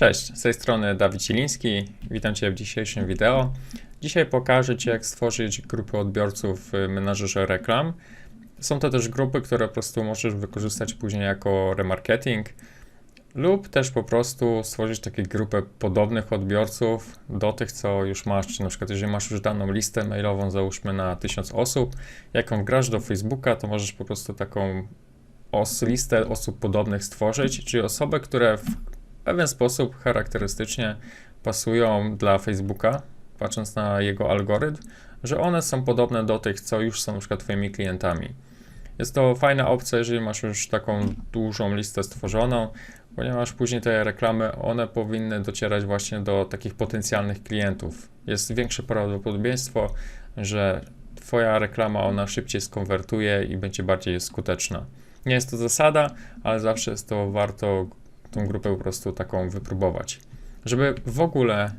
Cześć, z tej strony Dawid Cieliński. Witam Cię w dzisiejszym wideo. Dzisiaj pokażę Ci, jak stworzyć grupę odbiorców w menadżerze reklam. Są to też grupy, które po prostu możesz wykorzystać później jako remarketing lub też po prostu stworzyć taką grupę podobnych odbiorców do tych, co już masz. Czy na przykład, jeżeli masz już daną listę mailową, załóżmy na 1000 osób, jaką wgrasz do Facebooka, to możesz po prostu taką os, listę osób podobnych stworzyć, czyli osoby, które w pewien sposób charakterystycznie pasują dla Facebooka, patrząc na jego algorytm, że one są podobne do tych, co już są na przykład Twoimi klientami. Jest to fajna opcja, jeżeli masz już taką dużą listę stworzoną, ponieważ później te reklamy, one powinny docierać właśnie do takich potencjalnych klientów. Jest większe prawdopodobieństwo, że Twoja reklama, ona szybciej skonwertuje i będzie bardziej skuteczna. Nie jest to zasada, ale zawsze jest to warto tą grupę po prostu taką wypróbować. Żeby w ogóle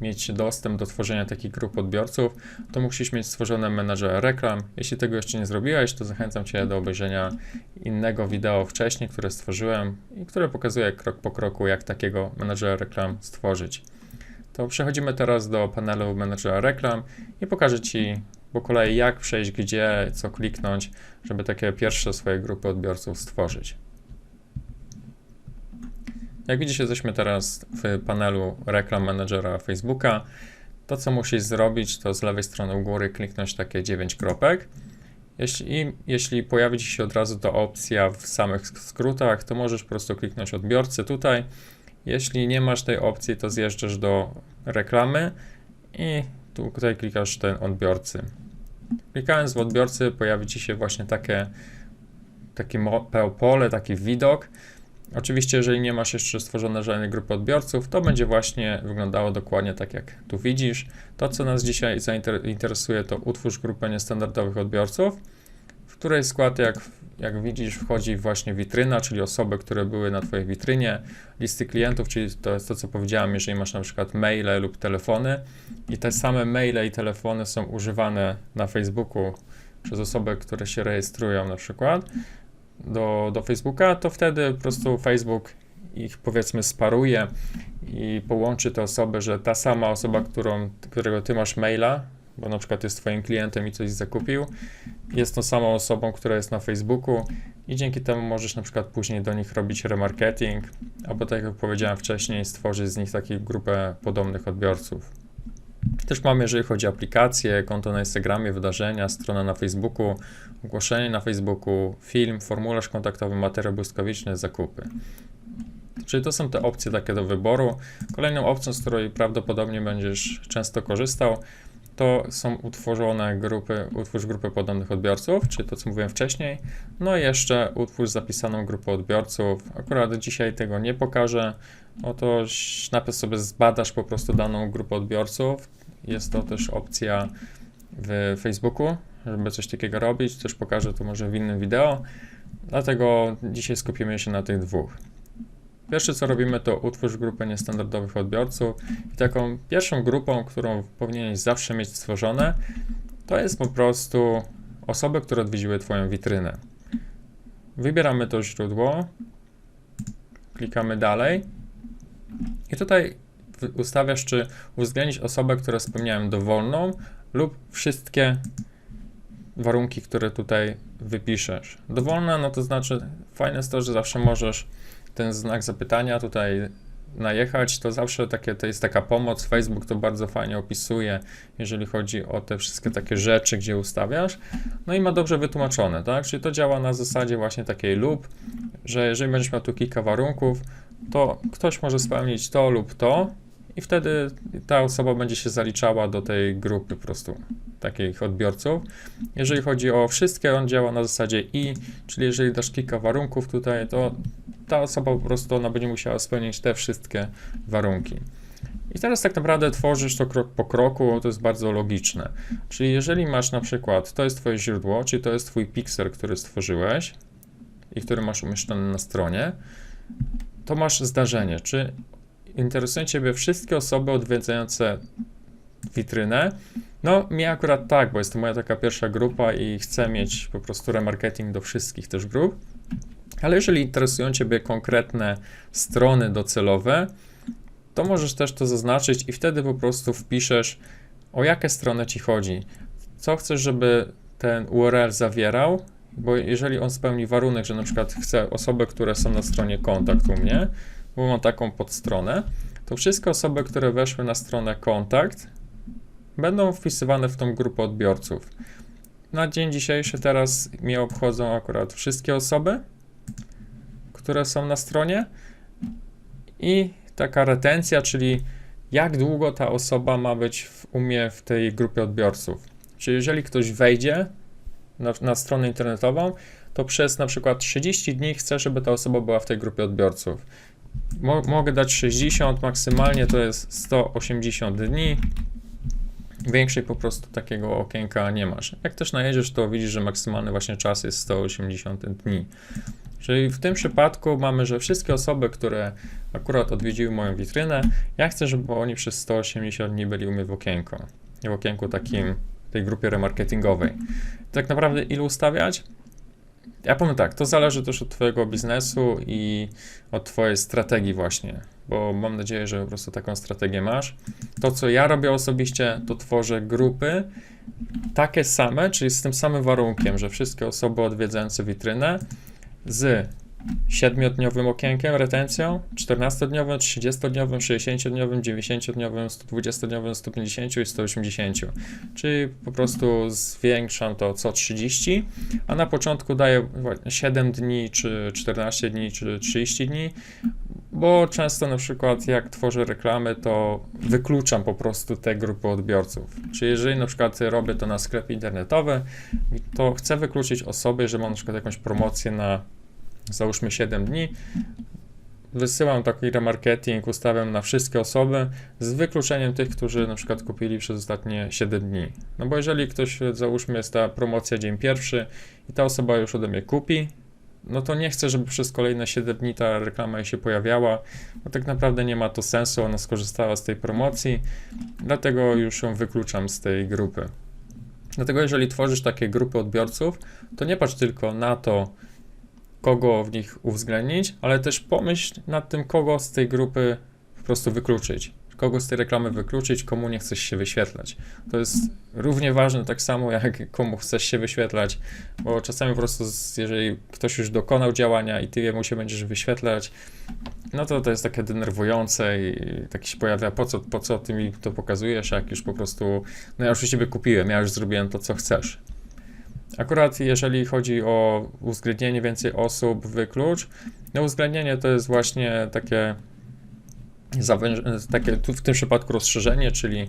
mieć dostęp do tworzenia takich grup odbiorców, to musisz mieć stworzone menadżer reklam. Jeśli tego jeszcze nie zrobiłeś, to zachęcam Cię do obejrzenia innego wideo wcześniej, które stworzyłem i które pokazuje krok po kroku, jak takiego menadżera reklam stworzyć. To przechodzimy teraz do panelu menadżera reklam i pokażę Ci po kolei, jak przejść gdzie, co kliknąć, żeby takie pierwsze swoje grupy odbiorców stworzyć. Jak widzisz, jesteśmy teraz w panelu reklam menedżera Facebooka. To, co musisz zrobić, to z lewej strony u góry kliknąć takie 9 kropek. Jeśli, jeśli pojawi Ci się od razu ta opcja w samych skrótach, to możesz po prostu kliknąć odbiorcy tutaj. Jeśli nie masz tej opcji, to zjeżdżasz do reklamy i tutaj klikasz ten odbiorcy. Klikając w odbiorcy pojawi Ci się właśnie takie, takie pole, taki widok. Oczywiście, jeżeli nie masz jeszcze stworzone żadnej grupy odbiorców, to będzie właśnie wyglądało dokładnie tak, jak tu widzisz. To, co nas dzisiaj zainteresuje, to utwórz grupę niestandardowych odbiorców, w której skład, jak, jak widzisz, wchodzi właśnie witryna, czyli osoby, które były na Twojej witrynie, listy klientów, czyli to jest to, co powiedziałem, jeżeli masz na przykład maile lub telefony i te same maile i telefony są używane na Facebooku przez osoby, które się rejestrują na przykład, do, do Facebooka, to wtedy po prostu Facebook ich powiedzmy sparuje i połączy te osoby, że ta sama osoba, którą, którego ty masz maila, bo na przykład jest twoim klientem i coś zakupił, jest tą samą osobą, która jest na Facebooku i dzięki temu możesz na przykład później do nich robić remarketing, albo tak jak powiedziałem wcześniej, stworzyć z nich taką grupę podobnych odbiorców. Też mamy, jeżeli chodzi o aplikacje, konto na Instagramie, wydarzenia, stronę na Facebooku, ogłoszenie na Facebooku, film, formularz kontaktowy, materiał błyskawiczny, zakupy. Czyli to są te opcje takie do wyboru. Kolejną opcją, z której prawdopodobnie będziesz często korzystał, to są utworzone grupy, utwórz grupę podobnych odbiorców, czyli to, co mówiłem wcześniej. No i jeszcze utwórz zapisaną grupę odbiorców. Akurat dzisiaj tego nie pokażę. Oto najpierw sobie zbadasz po prostu daną grupę odbiorców. Jest to też opcja w Facebooku, żeby coś takiego robić. Też pokażę to może w innym wideo. Dlatego dzisiaj skupimy się na tych dwóch. Pierwsze co robimy to utwórz grupę niestandardowych odbiorców i taką pierwszą grupą, którą powinieneś zawsze mieć stworzone, to jest po prostu osoby, które odwiedziły Twoją witrynę. Wybieramy to źródło, klikamy dalej i tutaj ustawiasz, czy uwzględnić osobę, która spełniają dowolną lub wszystkie warunki, które tutaj wypiszesz. Dowolna, no to znaczy fajne jest to, że zawsze możesz ten znak zapytania tutaj najechać, to zawsze takie, to jest taka pomoc. Facebook to bardzo fajnie opisuje, jeżeli chodzi o te wszystkie takie rzeczy, gdzie ustawiasz. No i ma dobrze wytłumaczone, tak? Czyli to działa na zasadzie właśnie takiej lub, że jeżeli będziesz miał tu kilka warunków, to ktoś może spełnić to lub to i wtedy ta osoba będzie się zaliczała do tej grupy po prostu takich odbiorców. Jeżeli chodzi o wszystkie, on działa na zasadzie i, czyli jeżeli dasz kilka warunków tutaj, to ta osoba po prostu ona będzie musiała spełnić te wszystkie warunki. I teraz tak naprawdę tworzysz to krok po kroku, to jest bardzo logiczne. Czyli jeżeli masz na przykład, to jest twoje źródło, czyli to jest twój pixel, który stworzyłeś i który masz umieszczony na stronie, to masz zdarzenie, czy interesują Ciebie wszystkie osoby odwiedzające witrynę. No, mnie akurat tak, bo jest to moja taka pierwsza grupa i chcę mieć po prostu remarketing do wszystkich też grup. Ale jeżeli interesują Ciebie konkretne strony docelowe, to możesz też to zaznaczyć i wtedy po prostu wpiszesz, o jakie strony ci chodzi. Co chcesz, żeby ten URL zawierał, bo jeżeli on spełni warunek, że na przykład chce osoby, które są na stronie kontakt u mnie, bo taką podstronę, to wszystkie osoby, które weszły na stronę kontakt, będą wpisywane w tą grupę odbiorców. Na dzień dzisiejszy teraz mnie obchodzą akurat wszystkie osoby, które są na stronie i taka retencja, czyli jak długo ta osoba ma być w umie w tej grupie odbiorców. Czyli jeżeli ktoś wejdzie na, na stronę internetową, to przez na przykład 30 dni chcę, żeby ta osoba była w tej grupie odbiorców. Mo mogę dać 60, maksymalnie to jest 180 dni. Większej po prostu takiego okienka nie masz. Jak też najedziesz, to widzisz, że maksymalny właśnie czas jest 180 dni. Czyli w tym przypadku mamy, że wszystkie osoby, które akurat odwiedziły moją witrynę, ja chcę, żeby oni przez 180 dni byli u mnie w okienku. W okienku takim, tej grupie remarketingowej. Tak naprawdę ile ustawiać? Ja powiem tak, to zależy też od Twojego biznesu i od Twojej strategii właśnie, bo mam nadzieję, że po prostu taką strategię masz. To, co ja robię osobiście, to tworzę grupy takie same, czyli z tym samym warunkiem, że wszystkie osoby odwiedzające witrynę z 7-dniowym okienkiem retencją, 14-dniowym, 30-dniowym, 60-dniowym, 90-dniowym, 120-dniowym, 150 i 180. Czyli po prostu zwiększam to co 30, a na początku daję 7 dni, czy 14 dni, czy 30 dni, bo często na przykład jak tworzę reklamy, to wykluczam po prostu te grupy odbiorców. Czyli jeżeli na przykład robię to na sklepie internetowym, to chcę wykluczyć osoby, że mam na przykład jakąś promocję na załóżmy 7 dni, wysyłam taki remarketing, ustawiam na wszystkie osoby z wykluczeniem tych, którzy na przykład kupili przez ostatnie 7 dni. No bo jeżeli ktoś, załóżmy, jest ta promocja dzień pierwszy i ta osoba już ode mnie kupi, no to nie chcę, żeby przez kolejne 7 dni ta reklama się pojawiała, bo tak naprawdę nie ma to sensu, ona skorzystała z tej promocji, dlatego już ją wykluczam z tej grupy. Dlatego jeżeli tworzysz takie grupy odbiorców, to nie patrz tylko na to, kogo w nich uwzględnić, ale też pomyśl nad tym, kogo z tej grupy po prostu wykluczyć. Kogo z tej reklamy wykluczyć, komu nie chcesz się wyświetlać. To jest równie ważne, tak samo jak komu chcesz się wyświetlać, bo czasami po prostu, jeżeli ktoś już dokonał działania i ty jemu się będziesz wyświetlać, no to to jest takie denerwujące i tak się pojawia, po co, po co ty mi to pokazujesz, jak już po prostu, no ja już u ciebie kupiłem, ja już zrobiłem to, co chcesz. Akurat jeżeli chodzi o uwzględnienie więcej osób, wyklucz, no uwzględnienie to jest właśnie takie, takie tu w tym przypadku rozszerzenie, czyli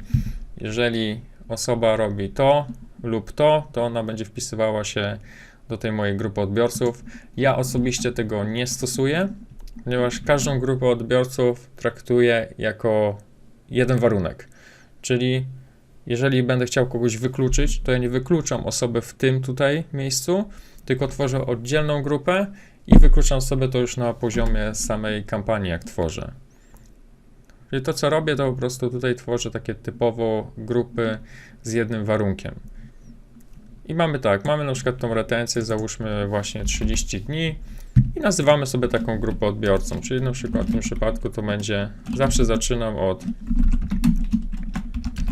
jeżeli osoba robi to lub to, to ona będzie wpisywała się do tej mojej grupy odbiorców. Ja osobiście tego nie stosuję, ponieważ każdą grupę odbiorców traktuję jako jeden warunek, czyli jeżeli będę chciał kogoś wykluczyć, to ja nie wykluczam osoby w tym tutaj miejscu, tylko tworzę oddzielną grupę i wykluczam sobie to już na poziomie samej kampanii, jak tworzę. Czyli to, co robię, to po prostu tutaj tworzę takie typowo grupy z jednym warunkiem. I mamy tak, mamy na przykład tą retencję, załóżmy właśnie 30 dni i nazywamy sobie taką grupę odbiorcą, czyli na przykład w tym przypadku to będzie, zawsze zaczynam od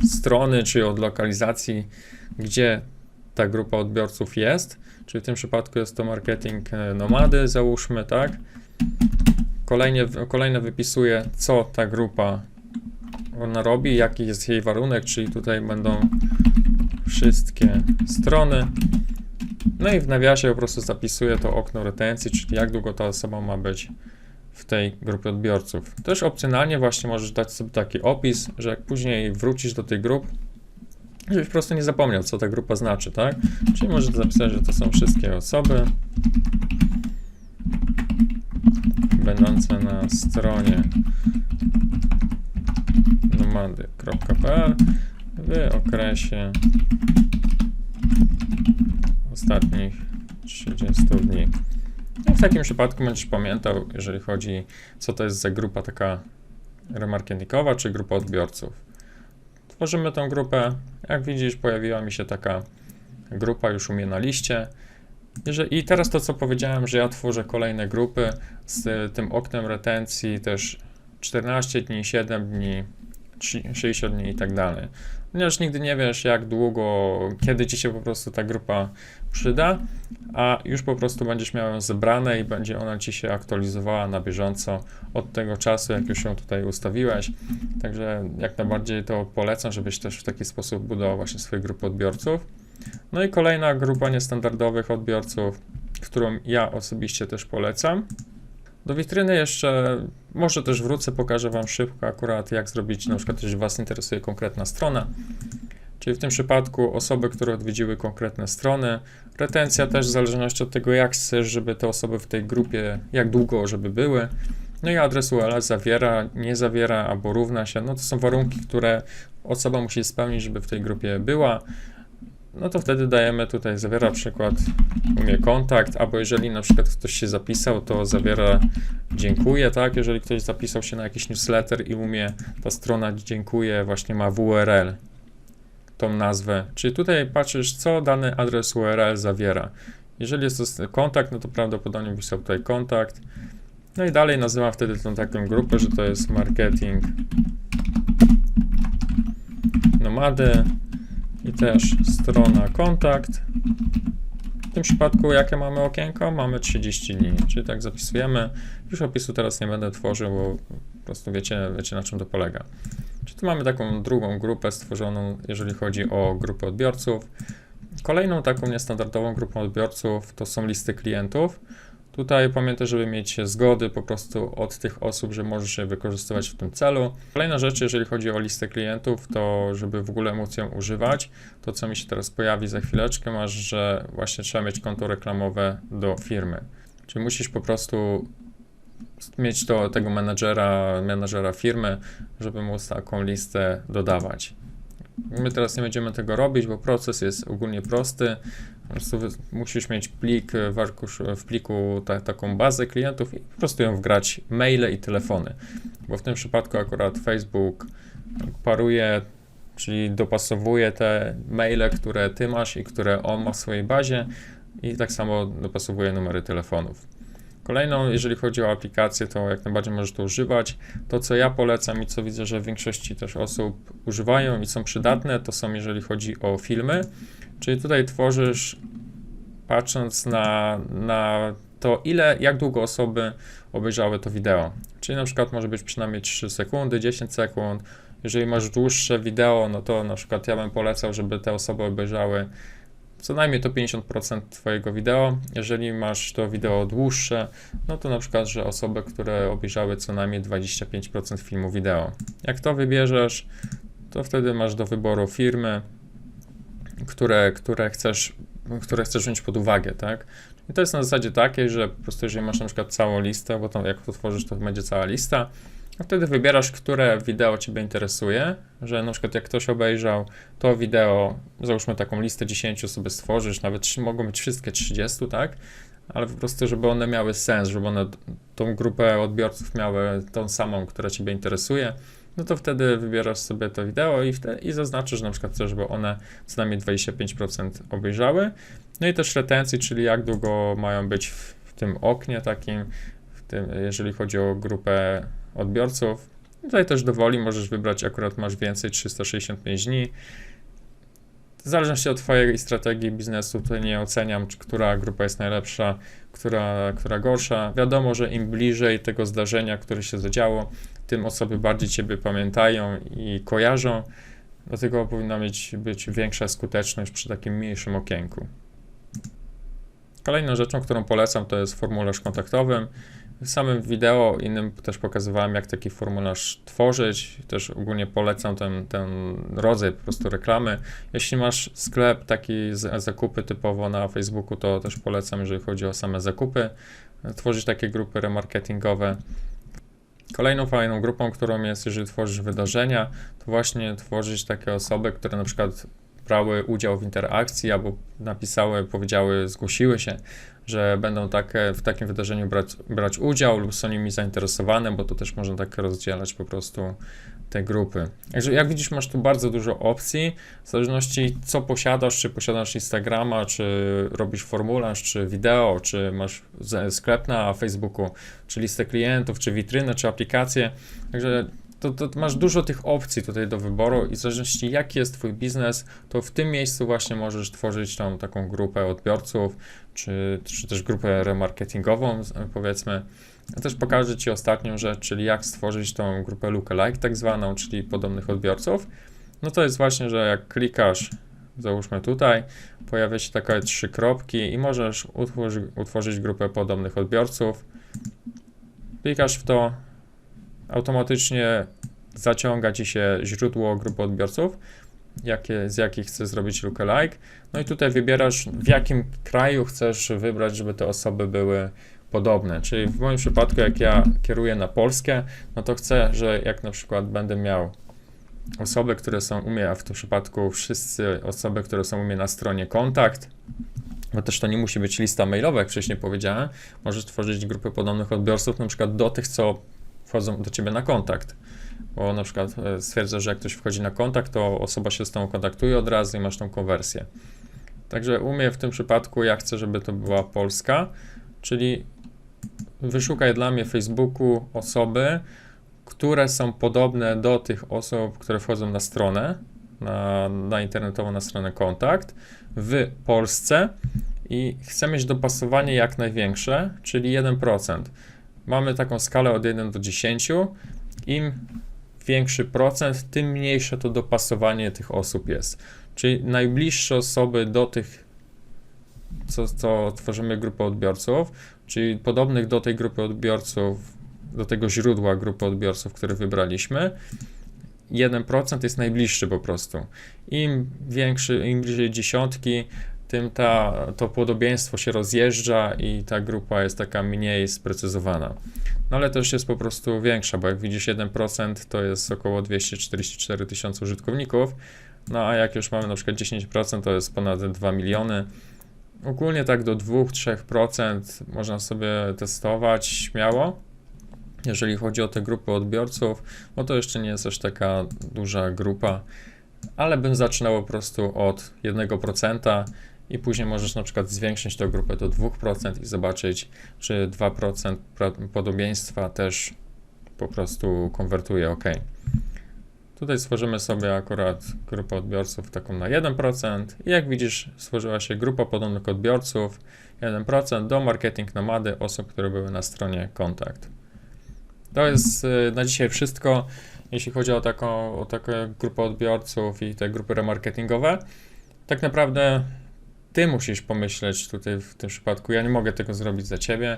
strony, czy od lokalizacji, gdzie ta grupa odbiorców jest, czyli w tym przypadku jest to marketing e, nomady, załóżmy, tak. Kolejnie, kolejne wypisuję, co ta grupa ona robi, jaki jest jej warunek, czyli tutaj będą wszystkie strony. No i w nawiasie po prostu zapisuję to okno retencji, czyli jak długo ta osoba ma być w tej grupie odbiorców. Też opcjonalnie właśnie możesz dać sobie taki opis, że jak później wrócisz do tej grup, żebyś po prostu nie zapomniał, co ta grupa znaczy, tak? Czyli możesz zapisać, że to są wszystkie osoby będące na stronie nomady.pl w okresie ostatnich 30 dni. W takim przypadku będziesz pamiętał, jeżeli chodzi, co to jest za grupa taka remarketingowa, czy grupa odbiorców. Tworzymy tą grupę. Jak widzisz, pojawiła mi się taka grupa już u mnie na liście. I teraz to, co powiedziałem, że ja tworzę kolejne grupy z tym oknem retencji, też 14 dni, 7 dni, 3 60 dni i tak dalej. Ponieważ nigdy nie wiesz, jak długo, kiedy ci się po prostu ta grupa przyda, a już po prostu będziesz miał ją zebrane i będzie ona ci się aktualizowała na bieżąco od tego czasu, jak już ją tutaj ustawiłeś. Także jak najbardziej to polecam, żebyś też w taki sposób budował właśnie swoje grupy odbiorców. No i kolejna grupa niestandardowych odbiorców, którą ja osobiście też polecam. Do witryny jeszcze, może też wrócę, pokażę Wam szybko akurat jak zrobić, na przykład jeśli Was interesuje konkretna strona, czyli w tym przypadku osoby, które odwiedziły konkretne strony, retencja też w zależności od tego jak chcesz, żeby te osoby w tej grupie, jak długo żeby były, no i adres URL zawiera, nie zawiera albo równa się, no to są warunki, które osoba musi spełnić, żeby w tej grupie była, no to wtedy dajemy tutaj, zawiera przykład umie kontakt, albo jeżeli na przykład ktoś się zapisał, to zawiera dziękuję, tak? Jeżeli ktoś zapisał się na jakiś newsletter i umie, ta strona dziękuję, właśnie ma URL, tą nazwę. Czyli tutaj patrzysz, co dany adres URL zawiera. Jeżeli jest to kontakt, no to prawdopodobnie pisał tutaj kontakt. No i dalej nazywam wtedy tą taką grupę, że to jest marketing nomady i też strona kontakt. W tym przypadku jakie mamy okienko? Mamy 30 dni, czyli tak zapisujemy. Już opisu teraz nie będę tworzył, bo po prostu wiecie, wiecie na czym to polega. Czyli tu mamy taką drugą grupę stworzoną, jeżeli chodzi o grupę odbiorców. Kolejną taką niestandardową grupą odbiorców to są listy klientów. Tutaj pamiętaj, żeby mieć zgody po prostu od tych osób, że możesz je wykorzystywać w tym celu. Kolejna rzecz, jeżeli chodzi o listę klientów, to żeby w ogóle móc ją używać, to co mi się teraz pojawi za chwileczkę, masz, że właśnie trzeba mieć konto reklamowe do firmy. Czyli musisz po prostu mieć to, tego menadżera, menadżera firmy, żeby móc taką listę dodawać. My teraz nie będziemy tego robić, bo proces jest ogólnie prosty. Musisz mieć plik w, arkusz, w pliku ta, taką bazę klientów i po prostu ją wgrać maile i telefony. Bo w tym przypadku akurat Facebook paruje, czyli dopasowuje te maile, które ty masz i które on ma w swojej bazie i tak samo dopasowuje numery telefonów. Kolejną, jeżeli chodzi o aplikację, to jak najbardziej możesz to używać. To, co ja polecam i co widzę, że w większości też osób używają i są przydatne, to są, jeżeli chodzi o filmy. Czyli tutaj tworzysz, patrząc na, na to, ile, jak długo osoby obejrzały to wideo. Czyli na przykład może być przynajmniej 3 sekundy, 10 sekund. Jeżeli masz dłuższe wideo, no to na przykład ja bym polecał, żeby te osoby obejrzały co najmniej to 50% Twojego wideo. Jeżeli masz to wideo dłuższe, no to na przykład, że osoby, które obejrzały co najmniej 25% filmu wideo. Jak to wybierzesz, to wtedy masz do wyboru firmy, które, które, chcesz, które chcesz wziąć pod uwagę, tak? I to jest na zasadzie takiej, że po prostu jeżeli masz na przykład całą listę, bo to jak to tworzysz, to będzie cała lista, a wtedy wybierasz, które wideo Ciebie interesuje, że na przykład jak ktoś obejrzał to wideo, załóżmy taką listę 10 sobie stworzysz, nawet mogą być wszystkie 30, tak? Ale po prostu, żeby one miały sens, żeby one tą grupę odbiorców miały tą samą, która Ciebie interesuje, no to wtedy wybierasz sobie to wideo i, wtedy, i zaznaczysz na przykład, żeby one co najmniej 25% obejrzały. No i też retencji, czyli jak długo mają być w, w tym oknie takim, tym, jeżeli chodzi o grupę odbiorców. Tutaj też dowoli możesz wybrać, akurat masz więcej, 365 dni. W zależności od Twojej strategii biznesu, tutaj nie oceniam, czy która grupa jest najlepsza, która, która gorsza. Wiadomo, że im bliżej tego zdarzenia, które się zadziało, tym osoby bardziej Ciebie pamiętają i kojarzą. Dlatego powinna mieć być większa skuteczność przy takim mniejszym okienku. Kolejną rzeczą, którą polecam, to jest formularz kontaktowy. W samym wideo innym też pokazywałem, jak taki formularz tworzyć. Też ogólnie polecam ten, ten rodzaj po prostu reklamy. Jeśli masz sklep taki z zakupy typowo na Facebooku, to też polecam, jeżeli chodzi o same zakupy, tworzyć takie grupy remarketingowe. Kolejną fajną grupą, którą jest, jeżeli tworzysz wydarzenia, to właśnie tworzyć takie osoby, które na przykład brały udział w interakcji albo napisały, powiedziały, zgłosiły się, że będą takie, w takim wydarzeniu brać, brać udział lub są nimi zainteresowane, bo to też można tak rozdzielać po prostu te grupy. Także jak widzisz, masz tu bardzo dużo opcji, w zależności co posiadasz, czy posiadasz Instagrama, czy robisz formularz, czy wideo, czy masz sklep na Facebooku, czy listę klientów, czy witrynę, czy aplikację. Także to, to masz dużo tych opcji tutaj do wyboru i w zależności jaki jest Twój biznes, to w tym miejscu właśnie możesz tworzyć tą taką grupę odbiorców, czy, czy też grupę remarketingową, powiedzmy. Ja też pokażę Ci ostatnią rzecz, czyli jak stworzyć tą grupę lookalike tak zwaną, czyli podobnych odbiorców. No to jest właśnie, że jak klikasz, załóżmy tutaj, pojawia się takie trzy kropki i możesz utworzyć, utworzyć grupę podobnych odbiorców. Klikasz w to, automatycznie zaciąga Ci się źródło grupy odbiorców, jakie, z jakich chcesz zrobić lookalike. No i tutaj wybierasz, w jakim kraju chcesz wybrać, żeby te osoby były podobne. Czyli w moim przypadku, jak ja kieruję na Polskę, no to chcę, że jak na przykład będę miał osoby, które są u mnie, a w tym przypadku wszyscy osoby, które są u mnie na stronie kontakt, bo też to nie musi być lista mailowa, jak wcześniej powiedziałem, możesz tworzyć grupy podobnych odbiorców, na przykład do tych, co wchodzą do ciebie na kontakt. Bo na przykład e, stwierdza, że jak ktoś wchodzi na kontakt, to osoba się z tą kontaktuje od razu i masz tą konwersję. Także u mnie w tym przypadku ja chcę, żeby to była Polska, czyli wyszukaj dla mnie w Facebooku osoby, które są podobne do tych osób, które wchodzą na stronę, na, na internetową, na stronę kontakt w Polsce i chcę mieć dopasowanie jak największe, czyli 1%. Mamy taką skalę od 1 do 10. Im większy procent, tym mniejsze to dopasowanie tych osób jest. Czyli najbliższe osoby do tych, co, co tworzymy grupę odbiorców, czyli podobnych do tej grupy odbiorców, do tego źródła grupy odbiorców, które wybraliśmy, 1% jest najbliższy po prostu. Im większy, im bliżej dziesiątki, tym ta, to podobieństwo się rozjeżdża i ta grupa jest taka mniej sprecyzowana. No ale też jest po prostu większa, bo jak widzisz 1% to jest około 244 tysiące użytkowników, no a jak już mamy na przykład 10% to jest ponad 2 miliony. Ogólnie tak do 2-3% można sobie testować śmiało. Jeżeli chodzi o te grupy odbiorców, no to jeszcze nie jest aż taka duża grupa, ale bym zaczynał po prostu od 1% i później możesz na przykład zwiększyć tę grupę do 2% i zobaczyć, czy 2% pra- podobieństwa też po prostu konwertuje ok. Tutaj stworzymy sobie akurat grupę odbiorców taką na 1% i jak widzisz stworzyła się grupa podobnych odbiorców 1% do marketing nomady osób, które były na stronie kontakt. To jest y, na dzisiaj wszystko, jeśli chodzi o taką, o taką grupę odbiorców i te grupy remarketingowe. Tak naprawdę ty musisz pomyśleć tutaj w tym przypadku. Ja nie mogę tego zrobić za ciebie.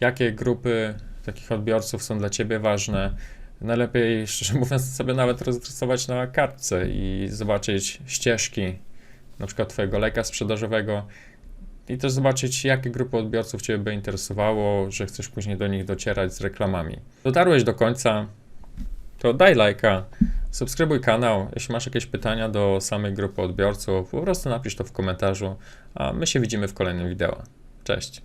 Jakie grupy takich odbiorców są dla ciebie ważne? Najlepiej, szczerze mówiąc, sobie nawet rozrysować na kartce i zobaczyć ścieżki, na przykład twojego lejka sprzedażowego i też zobaczyć, jakie grupy odbiorców Cię by interesowało, że chcesz później do nich docierać z reklamami. Dotarłeś do końca, to daj lajka, subskrybuj kanał. Jeśli masz jakieś pytania do samej grupy odbiorców, po prostu napisz to w komentarzu, a my się widzimy w kolejnym wideo. Cześć!